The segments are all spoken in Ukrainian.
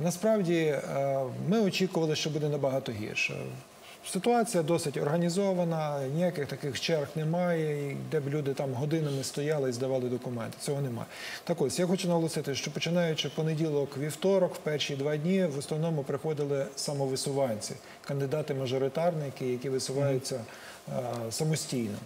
насправді е, ми очікували, що буде набагато гірше. Ситуація досить організована, ніяких таких черг немає, де б люди там годинами стояли і здавали документи. Цього немає. Так ось я хочу наголосити, що починаючи понеділок, вівторок, в перші два дні в основному приходили самовисуванці, кандидати-мажоритарники, які висуваються е, самостійно.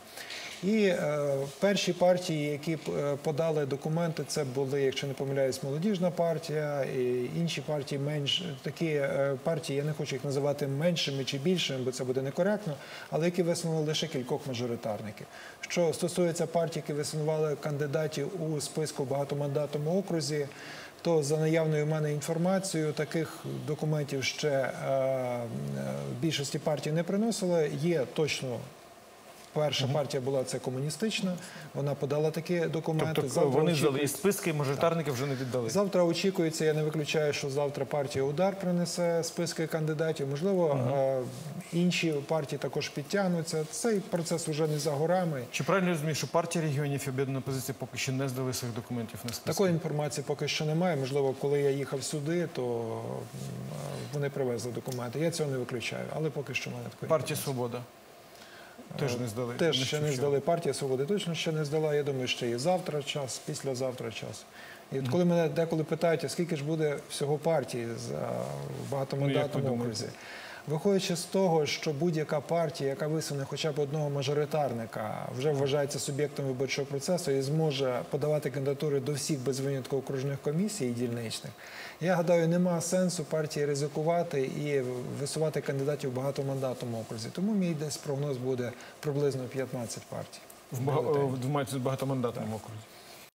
І е, перші партії, які е, подали документи, це були, якщо не помиляюсь, молодіжна партія, і інші партії менш такі е, партії, я не хочу їх називати меншими чи більшими, бо це буде некоректно, але які висунули лише кількох мажоритарників. Що стосується партій, які висунували кандидатів у списку в багатомандатному окрузі. То за наявною в мене інформацією, таких документів ще е, більшості партій не приносили. Є точно Перша партія була це комуністична. Вона подала такі документи. Тобто Завтра вони здали і списки мажоритарників вже не віддали. Завтра очікується. Я не виключаю, що завтра партія удар принесе списки кандидатів. Можливо, інші партії також підтягнуться. Цей процес вже не за горами. Чи правильно я розумію, що партія регіонів і об'єднана позиція поки що не здали своїх документів на списки? Такої інформації поки що немає. Можливо, коли я їхав сюди, то вони привезли документи. Я цього не виключаю, але поки що в мене такої Партія Свобода теж не здали. Теж ще не здали. Партія свободи точно ще не здала. Я думаю, ще і завтра час, післязавтра час. І от коли мене деколи питають, а скільки ж буде всього партії за Ну, ви думаєте? окрузі. Виходячи з того, що будь-яка партія, яка висуне хоча б одного мажоритарника, вже вважається суб'єктом виборчого процесу і зможе подавати кандидатури до всіх без винятку окружних комісій і дільничних. Я гадаю, нема сенсу партії ризикувати і висувати кандидатів в багатомандатному окрузі. Тому мій десь прогноз буде приблизно 15 партій. в, в, в, в багатомандатному окрузі.